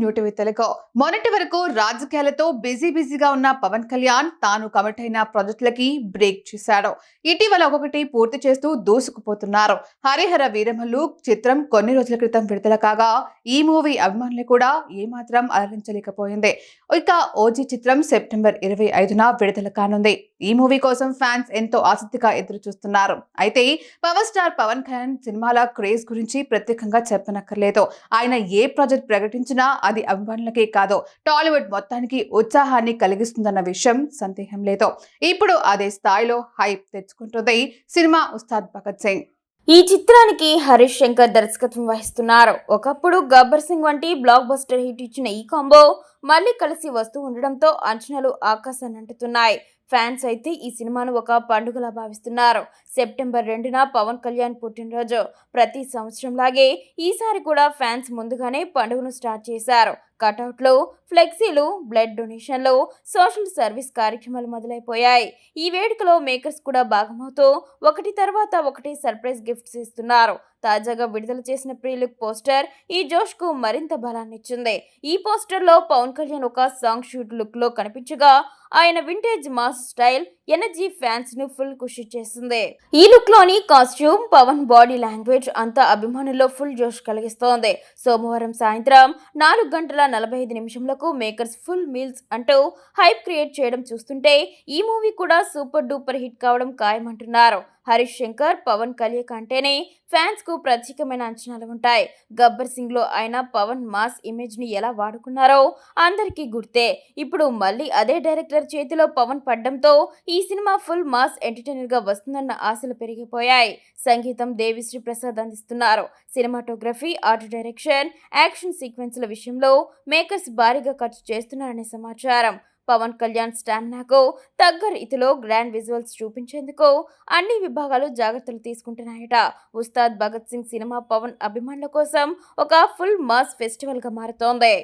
New TV Telugu మొన్నటి వరకు రాజకీయాలతో బిజీ బిజీగా ఉన్న పవన్ కళ్యాణ్ తాను కమిట్ అయిన ప్రాజెక్టులకి బ్రేక్ చేశాడు. ఇటీవల ఒక్కొక్కటి పూర్తి చేస్తూ దూసుకుపోతున్నారు. హరిహర వీరమల్లు చిత్రం కొన్ని రోజుల క్రితం విడుదల కాగా ఈ మూవీ అభిమానులు కూడా ఏమాత్రం అలరించలేకపోయింది. ఇక ఓజీ చిత్రం సెప్టెంబర్ ఇరవై ఐదున విడుదల కానుంది. ఈ మూవీ కోసం ఫ్యాన్స్ ఎంతో ఆసక్తిగా ఎదురు చూస్తున్నారు అయితే పవర్ స్టార్ పవన్ కళ్యాణ్ సినిమాల క్రేజ్ గురించి ప్రత్యేకంగా చెప్పనక్కర్లేదు. ఆయన ఏ ప్రాజెక్ట్ ప్రకటించినా అది అభిమానులకే కాదు టాలీవుడ్ మొత్తానికి ఉత్సాహాన్ని కలిగిస్తుందన్న విషయం సందేహం లేదు. ఇప్పుడు అదే స్థాయిలో హైప్ తెచ్చుకుంటుంది సినిమా ఉస్తాద్ భగత్ సింగ్. ఈ చిత్రానికి హరీష్ శంకర్ దర్శకత్వం వహిస్తున్నారు. ఒకప్పుడు గబ్బర్ సింగ్ వంటి బ్లాక్ బస్టర్ హిట్ ఇచ్చిన ఈ కాంబో మళ్ళీ కలిసి వస్తూ ఉండడంతో అంచనాలు ఆకాశాన్ని అంటుతున్నాయి ఫ్యాన్స్ అయితే ఈ సినిమాను ఒక పండుగలా భావిస్తున్నారు. సెప్టెంబర్ రెండున పవన్ కళ్యాణ్ పుట్టినరోజు. ప్రతి సంవత్సరంలాగే ఈసారి కూడా ఫ్యాన్స్ ముందుగానే పండుగను స్టార్ట్ చేశారు. కటౌట్లు ఫ్లెక్సీలు బ్లడ్ డొనేషన్లు సోషల్ సర్వీస్ కార్యక్రమాలు మొదలైపోయాయి. ఈ వేడుకలో మేకర్స్ కూడా భాగమవుతూ ఒకటి తర్వాత ఒకటి సర్ప్రైజ్ గిఫ్ట్స్ ఇస్తున్నారు. తాజాగా విడుదల చేసిన ప్రీ లుక్ పోస్టర్ ఈ జోష్కు మరింత బలాన్ని ఇచ్చింది ఈ పోస్టర్లో పవన్ కళ్యాణ్ ఒక సాంగ్ షూట్ లుక్లో కనిపించగా ఆయన వింటేజ్ మాస్ స్టైల్ ఎనర్జీ ఫ్యాన్స్ను ఫుల్ ఖుషి చేస్తుంది ఈ లుక్లోని కాస్ట్యూమ్ పవన్ బాడీ లాంగ్వేజ్ అంతా అభిమానుల్లో ఫుల్ జోష్ కలిగిస్తోంది. సోమవారం సాయంత్రం నాలుగు గంటల నలభై ఐదు నిమిషంలకు మేకర్స్ ఫుల్ మీల్స్ అంటూ హైప్ క్రియేట్ చేయడం చూస్తుంటే ఈ మూవీ కూడా సూపర్ డూపర్ హిట్ కావడం ఖాయమంటున్నారు. హరీష్ శంకర్ పవన్ కళ్యాణ్ అంటేనే ఫ్యాన్స్కు ప్రత్యేకమైన అంచనాలు ఉంటాయి. గబ్బర్ సింగ్లో ఆయన పవన్ మాస్ ఇమేజ్ని ఎలా వాడుకున్నారో అందరికీ గుర్తే. ఇప్పుడు మళ్ళీ అదే డైరెక్టర్ చేతిలో పవన్ పడ్డంతో ఈ సినిమా ఫుల్ మాస్ ఎంటర్టైనర్గా వస్తుందన్న ఆశలు పెరిగిపోయాయి. సంగీతం దేవిశ్రీ ప్రసాద్ అందిస్తున్నారు. సినిమాటోగ్రఫీ ఆర్ట్ డైరెక్షన్ యాక్షన్ సీక్వెన్స్ల విషయంలో మేకర్స్ భారీగా ఖర్చు చేస్తున్నారనే సమాచారం. పవన్ కళ్యాణ్ స్టామినాకు తగ్గ రీతిలో గ్రాండ్ విజువల్స్ చూపించేందుకు అన్ని విభాగాలు జాగ్రత్తలు తీసుకుంటున్నాయట. ఉస్తాద్ భగత్ సింగ్ సినిమా పవన్ అభిమానుల కోసం ఒక ఫుల్ మాస్ ఫెస్టివల్గా మారుతోంది.